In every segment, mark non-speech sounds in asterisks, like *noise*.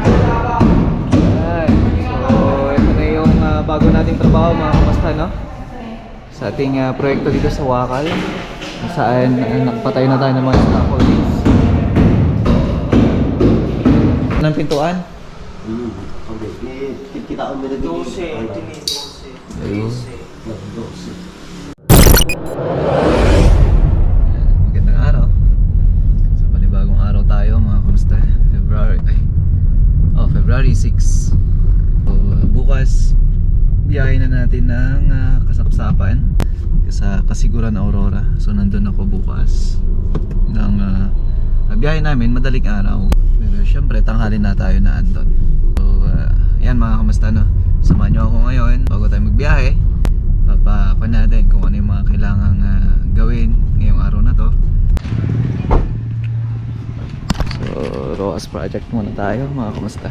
Ayan. So, ito na yung ah, bago nating trabaho mga kamusta, no? Sa ating ah, proyekto dito sa Wakal. Saan uh, nakapatay na tayo ng mga scaffoldings. Anong pintuan? Hmm. Okay. Kita ko nila dito. 12, Ano? 12, bukas. Ng uh, biyahe namin, madaling araw. Pero syempre, tanghali na tayo na andon. So, uh, yan mga kamusta no. Samahan nyo ako ngayon bago tayo magbiyahe papakuan natin kung ano yung mga kailangang ah, gawin ngayong araw na to so ROAS project muna tayo mga kamusta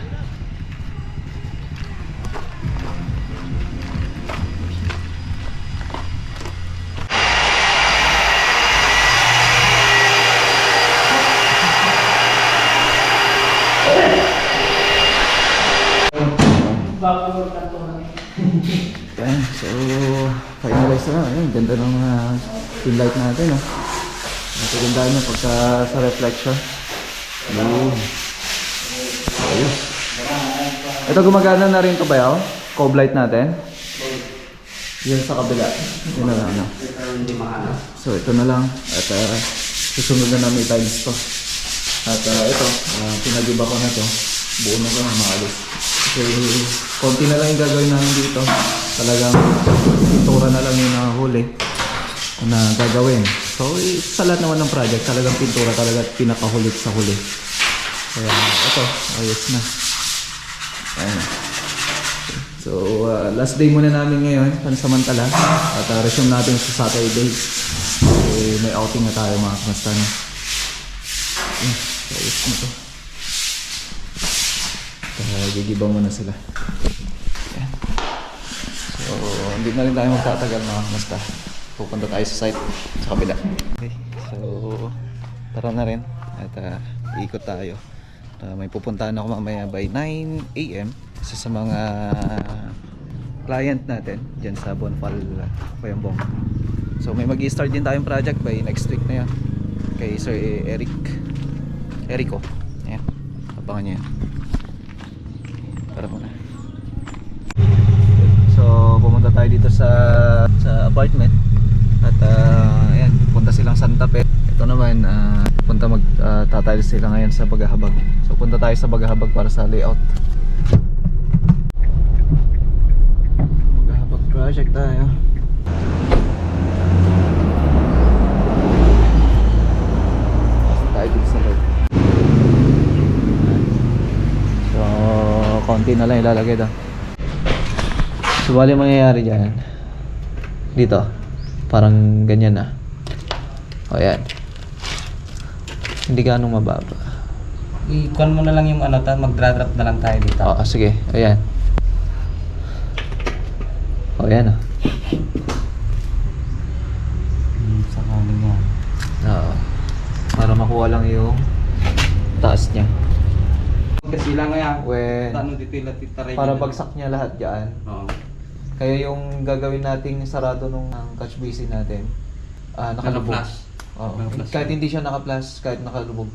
Yan, so finalize na ayun ganda ng uh, pin light natin oh. Napaganda niya pagka sa reflection Yun. Ayos. Ito gumagana na rin to ba yun? Cove light natin? Yan sa kabila. Yun na lang. No? Hindi mahanap. So ito na lang at uh, susunod na namin tiles to. At uh, ito, uh, pinagiba ko na to. Buo na ko na maalis. Kasi konti na lang yung gagawin namin dito. Talagang pintura na lang yung nahuli na gagawin. So sa lahat naman ng project, talagang pintura talaga pinakahulit sa huli. Kaya ito, ayos na. Ayan. So, uh, last day muna namin ngayon, pansamantala. At uh, resume natin sa Saturday. Eh, may outing na tayo mga kamasta na. Eh, ayos na to. Uh, gigiba muna sila. Hindi na rin tayo magtatagal mga kamasta. Pupunta tayo sa site sa kabila. Okay, so tara na rin at uh, ikot tayo. Uh, may pupuntahan ako mamaya by 9 a.m. Isa sa mga client natin dyan sa Bonfal, Bayambong. So may mag start din tayong project by next week na yan kay Sir Eric Erico. Ayan, abangan nyo yan. Tara muna. So pumunta tayo dito sa sa apartment at uh, ayan, punta silang Santa Fe. Ito naman, uh, punta mag uh, tatiles sila ngayon sa Bagahabag. So punta tayo sa Bagahabag para sa layout. Bagahabag project tayo. tayo. So, konti na lang ilalagay daw. So, bali mangyayari dyan. Dito. Parang ganyan na. O, yan. Hindi ganong mababa. I-con mo na lang yung ano, ta, mag-drop na lang tayo dito. Oo, sige. Ayan. O, yan ah. Hmm, sa kanin yan. Oo. Para makuha lang yung taas niya. Kasi lang nga. When, Ano dito yung latitaray. para bagsak niya lahat dyan. Oo. Kaya yung gagawin nating sarado nung ang catch basin natin, ah nakalubog. Naka-flash. Oo. Naka-flash Kahit hindi siya naka-flash, kahit nakalubog.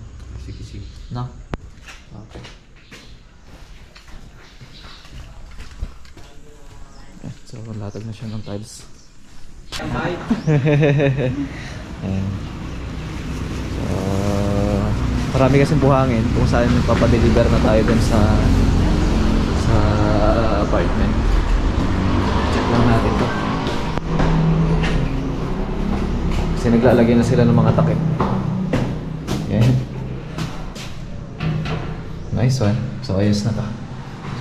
Sige, sige. No? Okay. So, latag na siya ng tiles. Hi. *laughs* Ayan. So, marami kasing buhangin kung saan papadeliver na tayo dun sa sa apartment. Kasi naglalagay na sila ng mga takip. Ayan. Nice one. So, ayos na to.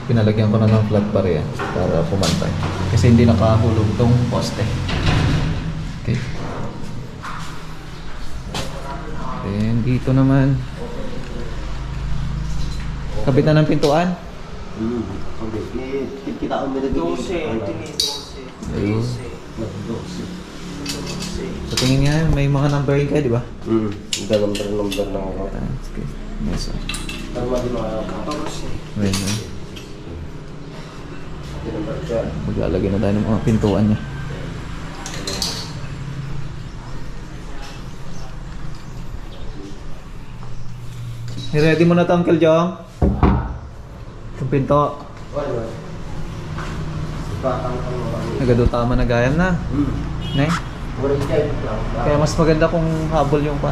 Pinalagyan ko na ng flat bar yan para pumantay. Kasi hindi nakahulog tong poste. Okay. Then dito naman. Kapitan ng pintuan. Hmm. Okay. Eh, kita ko nila dito. 12, Ano? 13, Ayun. 12. Tingin nga, may mga numbering kayo, di ba? Hmm. Number number lang ako. Ah, Okay. Nice one. Tama di mga kapatid. Ayan, ayan. Maglalagay na tayo ng mga pintuan niya. Ready mo na to, Uncle Jong? Yung pinto. Wala. Batang ang mga Nagado tama na gayam na. Hmm. Ne? Kaya mas maganda kung habol yung pa.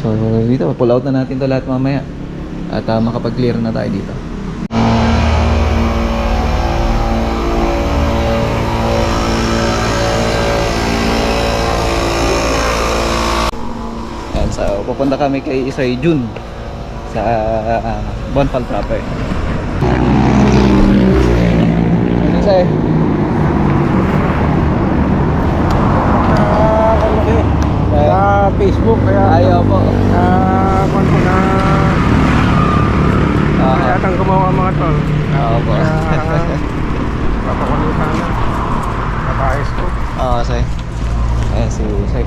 So dito, pull out na natin to lahat mamaya. At uh, makapag-clear na tayo dito. Yan, so pupunta kami kay Isay Jun sa uh, Bonfal proper. Isay? Sa Facebook kaya Ayaw po. na kung ko na Ah, kaya tang gumawa mga tol. Oo po. Kaya papakulo sana. Kapayos ko. Oo, say. Ayan, si Say.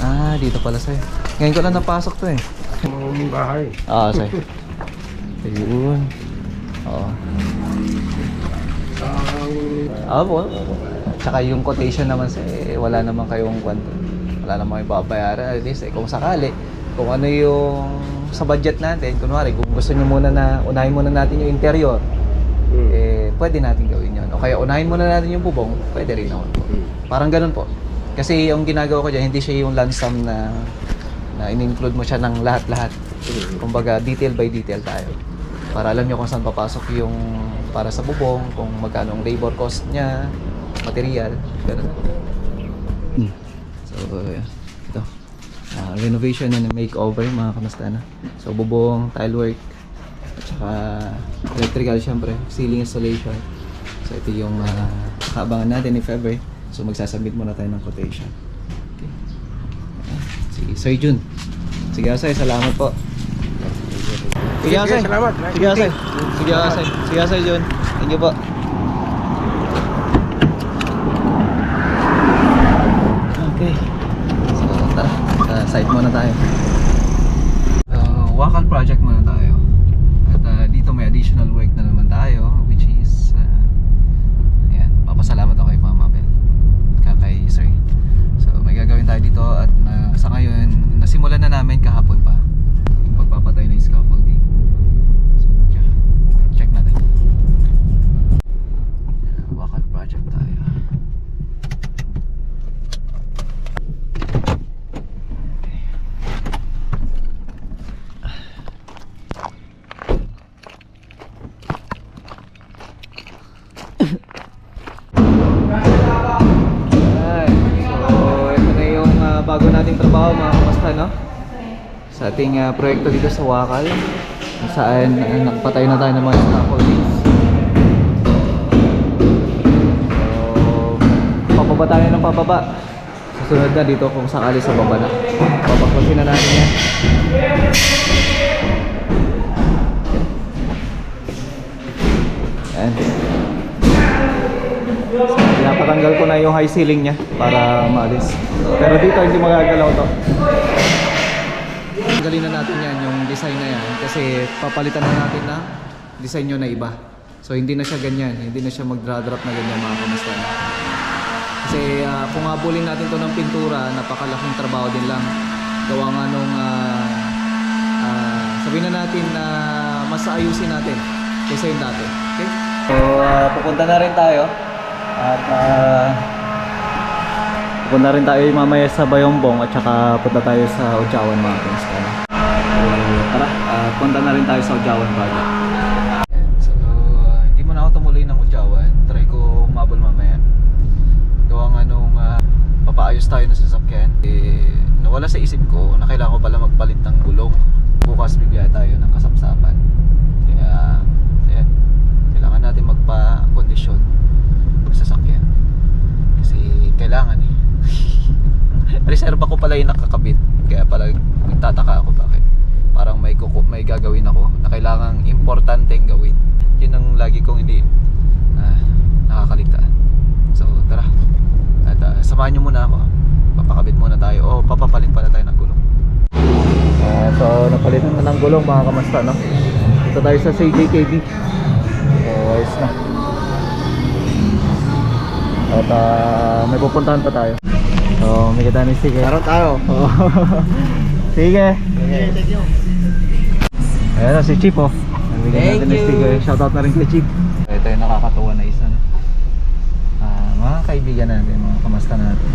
Ah, dito pala, Say. Ngayon ko lang napasok to eh. Mga bahay. Oo, Say. *laughs* Ayun. Oo. Oo po. Tsaka yung quotation naman sa eh, wala naman kayong kwanto. Wala naman kayong babayaran. At least, eh, kung sakali, kung ano yung sa budget natin, kunwari, kung gusto nyo muna na, unahin muna natin yung interior, eh, pwede natin gawin yun. O kaya unahin muna natin yung bubong, pwede rin naman po. Parang ganun po. Kasi yung ginagawa ko dyan, hindi siya yung sum na, na in-include mo siya ng lahat-lahat. Kumbaga, detail by detail tayo. Para alam nyo kung saan papasok yung para sa bubong, kung magkano ang labor cost niya, material, ganun po. So, uh, ito. Ah, renovation and makeover, mga kamusta na. So, bubong, tile work, at saka electrical syempre, ceiling installation. So, ito yung uh, kaabangan natin if ever. So, magsasubmit muna tayo ng quotation. Okay. Ayan. Sige, Sir Jun. Sige, Asay, salamat po. Sige, Asay. Sige, Asay. Sige, Asay. Sige, Asay, Jun. Thank you po. Sa ating ah, proyekto dito sa Wakal. Saan uh, nakapatay na tayo ng mga scaffoldings. So, papaba tayo ng papaba. Susunod na dito kung sakali sa baba na. Papaklasin na natin yan. Yan. Pinapatanggal ko na yung high ceiling niya para maalis. Pero dito hindi magagalaw to. Tanggalin na natin yan, yung design na yan. Kasi papalitan na natin na design nyo na iba. So hindi na siya ganyan, hindi na siya mag-drop na ganyan mga kamusta. Kasi ah, kung habulin natin to ng pintura, napakalaking trabaho din lang. Gawa nga nung ah, ah, sabihin na natin na mas ayusin natin kaysa yung dati. Okay? So ah, pupunta na rin tayo. At uh, pupunta rin tayo mamaya sa Bayongbong at saka punta tayo sa Ojawan mga kamusta. So tara, ah, punta na rin tayo sa Ojawan project. So, hindi mo na ako tumuloy ng Ojawan. Try ko humabol mamaya. Gawa nga nung ah, papaayos tayo ng sasakyan, eh, nawala sa isip ko na kailangan ko pala magpalit ng gulong. Bukas bibigyan tayo ng kasapsapan. Kaya, ayan, kailangan natin magpa-kondisyon sa sasakyan. Kasi kailangan eh. Yung nakakabit. Kaya pala nagtataka ako bakit. Parang may kuku, may gagawin ako na kailangang importanteng gawin. Yun ang lagi kong hindi ah, nakakaligtaan. So tara. At ah, samahan nyo muna ako. Papakabit muna tayo o papapalit pala tayo ng gulong. Ah, so napalitan na ng gulong mga kamasta no. Ito tayo sa CJKB. So ayos na. At ah, may pupuntahan pa tayo. So may kita ni Sige. Karoon tayo. Oo. *laughs* Sige. Ayan na si Chip oh. Nabigyan natin ng sticker. Shoutout na rin kay Chip. Ito yung nakakatuwa na isa. No? Ah, mga kaibigan natin, mga kamasta natin.